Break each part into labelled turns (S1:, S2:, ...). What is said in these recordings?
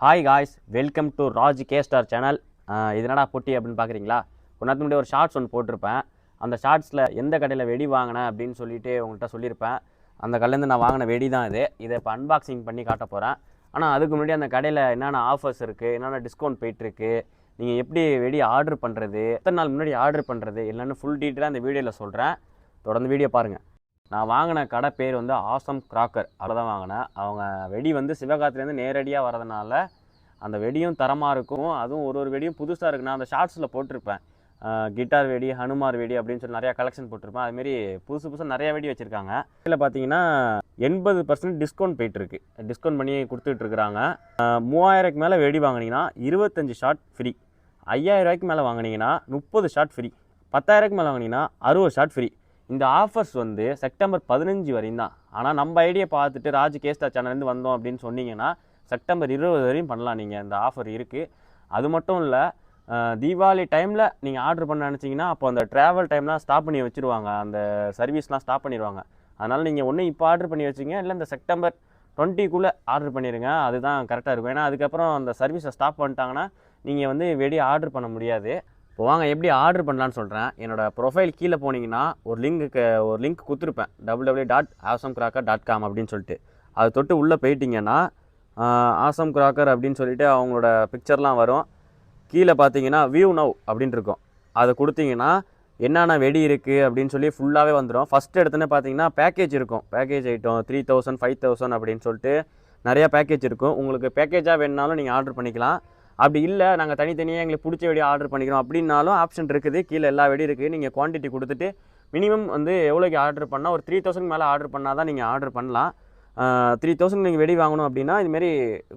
S1: Hi guys welcome to Raj K star channel இதனடா பொட்டி அப்படின்னு பார்க்குறீங்களா கொஞ்ச நேரத்துக்கு முன்னாடி ஒரு ஷார்ட்ஸ் ஒன்று போட்டிருப்பேன். அந்த ஷார்ட்ஸில் எந்த கடையில் வெடி வாங்கினேன் அப்படின்னு சொல்லிட்டு உங்கள்கிட்ட சொல்லியிருப்பேன். அந்த கடையிலேருந்து நான் வாங்கின வெடி தான் இது. இதை இப்போ அன்பாக்சிங் பண்ணி காட்ட போகிறேன் ஆனால் அதுக்கு முன்னாடி அந்த கடையில் என்னென்ன ஆஃபர்ஸ் இருக்குது என்னென்ன டிஸ்கவுண்ட் போயிட்டுருக்கு நீங்கள் எப்படி வெடி ஆர்டர் பண்ணுறது எத்தனை நாள் முன்னாடி ஆர்டர் பண்ணுறது இல்லைன்னு ஃபுல் டீட்டெயிலாக அந்த வீடியோவில் சொல்கிறேன் தொடர்ந்து வீடியோ பாருங்கள் நான் வாங்கின கடை பேர் வந்து ஆசம் கிராக்கர் அதை தான் வாங்கினேன். அவங்க வெடி வந்து சிவகாசிலேருந்து நேரடியாக வரதுனால அந்த வெடியும் தரமாக இருக்கும். அதுவும் ஒரு ஒரு வெடியும் புதுசாக இருக்கு. நான் அந்த ஷார்ட்ஸில் போட்டிருப்பேன். கிட்டார் வெடி ஹனுமார் வெடி அப்படின்னு சொல்லி நிறையா கலெக்ஷன் போட்டிருப்பேன். அதுமாரி புதுசு புதுசாக நிறையா வெடி வச்சுருக்காங்க. இதில் பார்த்தீங்கன்னா எண்பது பர்சன்ட் டிஸ்கவுண்ட் போயிட்டுருக்கு. டிஸ்கவுண்ட் பண்ணி கொடுத்துட்ருக்குறாங்க மூவாயிரக்கு மேலே வெடி வாங்கினீங்கன்னா இருபத்தஞ்சி ஷாட் ஃப்ரீ ஐயாயிரம் ரூபாய்க்கு மேலே வாங்கினீங்கன்னா முப்பது ஷாட் ஃப்ரீ பத்தாயிரக்கு மேலே வாங்கினீங்கன்னா அறுபது ஷாட் ஃப்ரீ இந்த ஆஃபர்ஸ் வந்து செப்டம்பர் பதினஞ்சு வரையும் தான். ஆனால் நம்ம ஐடியை பார்த்துட்டு ராஜ் கேஸ்டா சேனல்லேருந்து வந்தோம் அப்படின்னு சொன்னீங்கன்னா செப்டம்பர் இருபது வரையும் பண்ணலாம் நீங்கள் இந்த ஆஃபர் இருக்குது அது மட்டும் இல்லை தீபாவளி டைமில் நீங்கள் ஆர்டர் பண்ண நினச்சிங்கன்னா அப்போ அந்த ட்ராவல் டைம்லாம் ஸ்டாப் பண்ணி வச்சுருவாங்க. அந்த சர்வீஸ்லாம் ஸ்டாப் பண்ணிடுவாங்க அதனால் நீங்கள் ஒன்று இப்போ ஆர்டர் பண்ணி வச்சிங்க இல்லை இந்த செப்டம்பர் டுவெண்ட்டிக்குள்ளே ஆர்டர் பண்ணிடுங்க அதுதான் கரெக்டாக இருக்கும். ஏன்னா அதுக்கப்புறம் அந்த சர்வீஸை ஸ்டாப் பண்ணிட்டாங்கன்னா நீங்கள் வந்து வெளியே ஆர்டர் பண்ண முடியாது. இப்போ வாங்க எப்படி ஆர்டர் பண்ணலான்னு சொல்கிறேன் என்னோடய ப்ரொஃபைல் கீழே போனீங்கன்னா ஒரு லிங்க்கு ஒரு லிங்க் கொடுத்துருப்பேன். Double W dot awesome cracker dot com அப்படின்னு சொல்லிட்டு. அது தொட்டு உள்ளே போயிட்டீங்கன்னா ஆசம் கிராக்கர் அப்படின்னு சொல்லிட்டு அவங்களோட பிக்சர்லாம் வரும். கீழே பார்த்தீங்கன்னா வியூ நவ் அப்படின்னு இருக்கும். அதை கொடுத்தீங்கன்னா என்னென்ன வெடி இருக்குது அப்படின்னு சொல்லி ஃபுல்லாகவே வந்துடும் ஃபஸ்ட் எடுத்தோன்னே பார்த்தீங்கன்னா பேக்கேஜ் இருக்கும். Package item three thousand five thousand அப்படின்னு சொல்லிட்டு நிறையா பேக்கேஜ் இருக்கும். உங்களுக்கு பேக்கேஜாக வேணுனாலும் நீங்கள் ஆர்டர் பண்ணிக்கலாம். அப்படி இல்லை நாங்கள் தனித்தனியாக எங்களுக்கு பிடிச்ச வெடி ஆர்டர் பண்ணிக்கிறோம் அப்படின்னாலும் ஆப்ஷன் இருக்குது. கீழே எல்லா வெடி இருக்குது நீங்கள் குவான்டிட்டி கொடுத்துட்டு மினிமம் வந்து எவ்வளோக்கு ஆர்டர் பண்ணால் ஒரு த்ரீ தௌசண்ட் மேலே ஆர்டர் பண்ணால் தான் நீங்கள் ஆர்டர் பண்ணலாம் த்ரீ தௌசண்ட் நீங்கள் வெடி வாங்கணும் அப்படின்னா இதுமாரி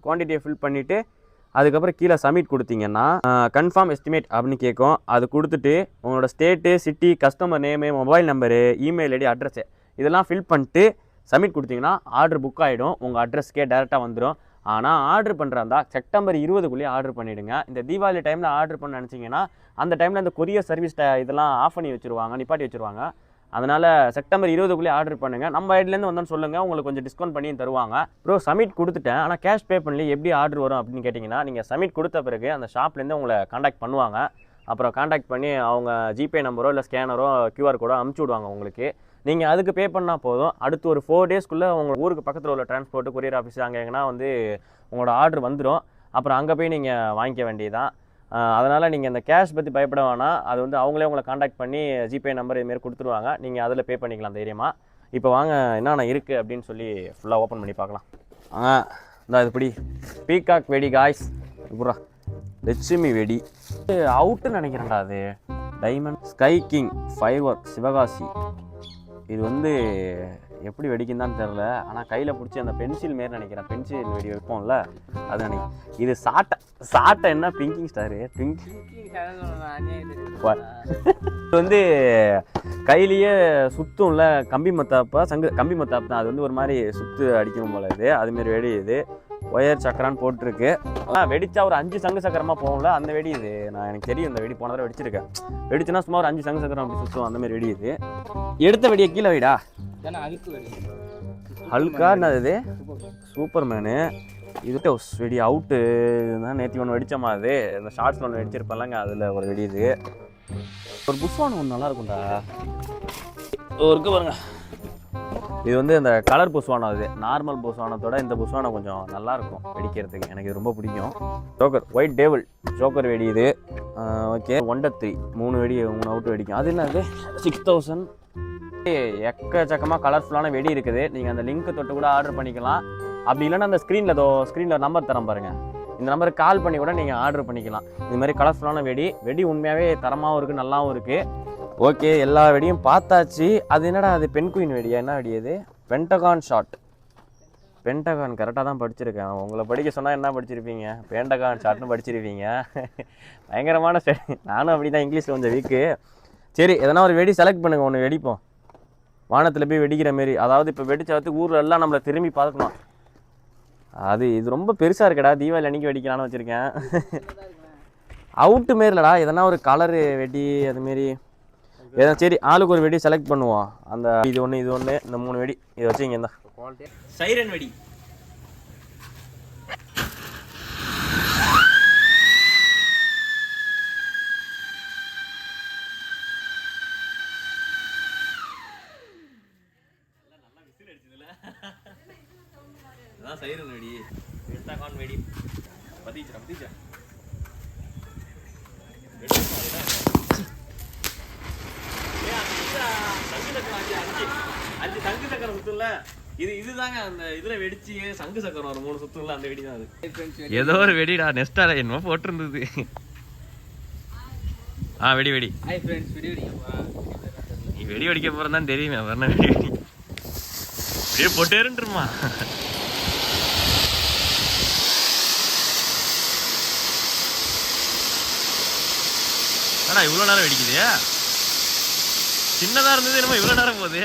S1: குவான்டிட்டியை ஃபில் பண்ணிவிட்டு அதுக்கப்புறம் கீழே சப்மிட் கொடுத்தீங்கன்னா கன்ஃபார்ம் எஸ்டிமேட் அப்படின்னு கேட்கும். அது கொடுத்துட்டு உங்களோட state city customer name mobile number email ID address இதெல்லாம் ஃபில் பண்ணிட்டு சப்மிட் கொடுத்தீங்கன்னா ஆர்டர் புக் ஆகிடும் உங்கள் அட்ரஸ்க்கே டேரெக்டாக வந்துடும் ஆனால் ஆர்டர் பண்ணுறதா செப்டம்பர் இருபதுக்குள்ளேயே ஆர்டர் பண்ணிவிடுங்க இந்த தீபாவளி டைமில் ஆர்டர் பண்ண நினச்சிங்கன்னா அந்த டைமில் இந்த கொரியர் சர்வீஸ் இதெல்லாம் ஆஃப் பண்ணி வச்சுருவாங்க நிப்பாட்டி வச்சுருவாங்க. அதனால் செப்டம்பர் இருபதுக்குள்ளே ஆர்டர் பண்ணுங்கள் நம்ம ஐடிலேருந்து வந்தோன்னு சொல்லுங்கள் உங்களுக்கு கொஞ்சம் டிஸ்கவுண்ட் பண்ணி தருவாங்க. ப்ரோ சமிட் கொடுத்துட்டேன். ஆனால் கேஷ் பே பண்ணி எப்படி ஆர்டர் வரும் அப்படின்னு கேட்டிங்கன்னா நீங்கள் சமிட் கொடுத்த பிறகு அந்த ஷாப்லேருந்து உங்களை காண்டாக்ட் பண்ணுவாங்க. அப்புறம் காண்டாக்ட் பண்ணி அவங்க ஜிபே நம்பரோ இல்லை ஸ்கேனரோ கியூஆர் கோடோ அமுச்சு விடுவாங்க உங்களுக்கு. நீங்கள் அதுக்கு பே பண்ணால் போதும். அடுத்து ஒரு ஃபோர் டேஸ்க்குள்ளே உங்கள் ஊருக்கு பக்கத்தில் உள்ள டிரான்ஸ்போர்ட்டு கொரியர் ஆஃபீஸ் அங்கே எங்கன்னா வந்து உங்களோட ஆர்டர் வந்துடும் அப்புறம் அங்கே போய் நீங்கள் வாங்கிக்க வேண்டியதான் அதனால் நீங்கள் இந்த கேஷ் பற்றி பயப்பட வேணாம் அது வந்து அவங்களே உங்களை காண்டாக்ட் பண்ணி ஜிபே நம்பர் இதுமாரி கொடுத்துருவாங்க. நீங்கள் அதில் பே பண்ணிக்கலாம் தைரியமாக இப்போ வாங்க என்னென்ன இருக்குது அப்படின்னு சொல்லி ஃபுல்லாக ஓப்பன் பண்ணி பார்க்கலாம். ஆ இந்த இதுபடி பீகாக் வெடி காய்ஸ் இப்படா லட்சுமி வெடி. அவுட்டுன்னு நினைக்கிறேன்டா அது. Diamond sky king five work Sivakasi. இது வந்து எப்படி வெடிக்கும் தான் தெரில ஆனால் கையில் பிடிச்சி அந்த பென்சில் மாரி நினைக்கிறேன். பென்சில் வெடி வைப்போம்ல அது நினை இது சாட்டை சாட்டை என்ன? பிங்கிங் ஸ்டாரு பிங்க் இது. வந்து கையிலேயே சுத்தும்ல கம்பி மத்தாப்பா சங்கு கம்பி மத்தாப்பு தான். அது வந்து ஒரு மாதிரி சுத்து அடிக்கணும் போல இது. அதுமாரி வெடி இது ஒயர் சக்கரான்னு போட்டிருக்கு. ஆனால் வெடிச்சா ஒரு அஞ்சு சங்கு சக்கரமாக போகும்ல? அந்த வெடி இது. நான் எனக்கு தெரியும் இந்த வெடி போன தடவை வெடிச்சிருக்கேன். வெடிச்சுன்னா சும்மா ஒரு அஞ்சு சங்கு சக்கரம் அப்படி சுற்றும் அந்த மாதிரி வெடி இது. எடுத்த வெடியை கீழே வைடா. ஹல்கா என்னது இது? சூப்பர் மேனு இது வெடி அவுட்டு. தான் நேற்று ஒன்று வெடிச்சமா அது? இந்த ஷார்ட்ஸில் ஒன்று வெடிச்சிருப்பேன்லங்க அதில் ஒரு வெடி இது. ஒரு புஷ்வானம் ஒன்று நல்லா இருக்கும்டா. இருக்கு பாருங்க. இது வந்து அந்த கலர் புஷ்வானம் இது நார்மல் புஸ்வானத்தோட இந்த புஸ்வானம் கொஞ்சம் நல்லா இருக்கும் வெடிக்கிறதுக்கு. எனக்கு ரொம்ப பிடிக்கும். ஜோக்கர் ஒயிட் டேபிள் ஜோக்கர் வெடி இது. ஓகே ஒன் த்ரீ மூணு வெடி மூணு அவுட் வெடிக்கும். அது என்னது சிக்ஸ் தௌசண்ட் எக்கச்சக்கமாக கலர்ஃபுல்லான வெடி இருக்குது. நீங்கள் அந்த லிங்க் தொட்டு கூட ஆர்டர் பண்ணிக்கலாம். அப்படி இல்லைன்னா அந்த ஸ்க்ரீனில் தோ ஸ்க்ரீனில் நம்பர் தரம் பாருங்கள் இந்த நம்பருக்கு கால் பண்ணி கூட நீங்கள் ஆர்டர் பண்ணிக்கலாம். இது மாதிரி கலர்ஃபுல்லான வெடி. வெடி உண்மையாகவே தரமாகவும் இருக்குது நல்லாவும் இருக்குது ஓகே எல்லா வெடியும் பார்த்தாச்சு. அது என்னடா அது பென் குயின் வெடியா? என்ன வெடி அது? Pentagon shot. பென்டகான் கரெக்டாக தான் படிச்சிருக்கேன். உங்களை படிக்க சொன்னால் என்ன படிச்சிருப்பீங்க? பென்டகான் ஷாட்னு படிச்சிருப்பீங்க. பயங்கரமான நானும் அப்படி தான் இங்கிலீஷில் கொஞ்சம் வீக்கு சரி எதனா ஒரு வெடி செலக்ட் பண்ணுங்கள் ஒன்று வெடிப்போம். வானத்தில் போய் வெடிக்கிற மாரி. அதாவது இப்போ வெடிச்சாத்து ஊரில் எல்லாம் நம்மளை திரும்பி பார்க்கணும். அது இது ரொம்ப பெருசாக இருக்குடா. தீபாவளி அன்னைக்கு வெடிக்கலான்னு வச்சுருக்கேன். அவுட்டு மாரிலடா எதனா ஒரு கலரு வெடி அதுமாரி ஏதா சரி ஆளுக்கு ஒரு வெடி செலக்ட் பண்ணுவோம். அந்த இது ஒன்று இது ஒன்று இந்த மூணு வெடி இதை வச்சு இங்கே தான் சைரன் வெடி. சைரன் வெடி. வெடி. பதிச்சா அஞ்சு சங்கு சக்கரம் சுத்தும்ல? இது இதுதாங்க அந்த இதுல வெடிச்சு சங்கு சக்கரம் ஒரு மூணு சுத்தும்ல அந்த வெடி தான் அது. ஏதோ ஒரு வெடிடா நெஸ்டா என்னமோ போட்டிருந்தது. ஆ வெடி வெடி.
S2: ஹாய் ஃப்ரெண்ட்ஸ் அடிக்க போகிறேன்
S1: நீ வெடி வெடிக்க போறேன்னு தான் தெரியுமே வரணும் வெடி வெடி. வெடியே போட்டேருன்றமா ஆனா இவ்வளோ நேரம் வெடிக்குது? சின்னதா இருந்தது என்னமோ இவ்வளோ நேரம் போகுது.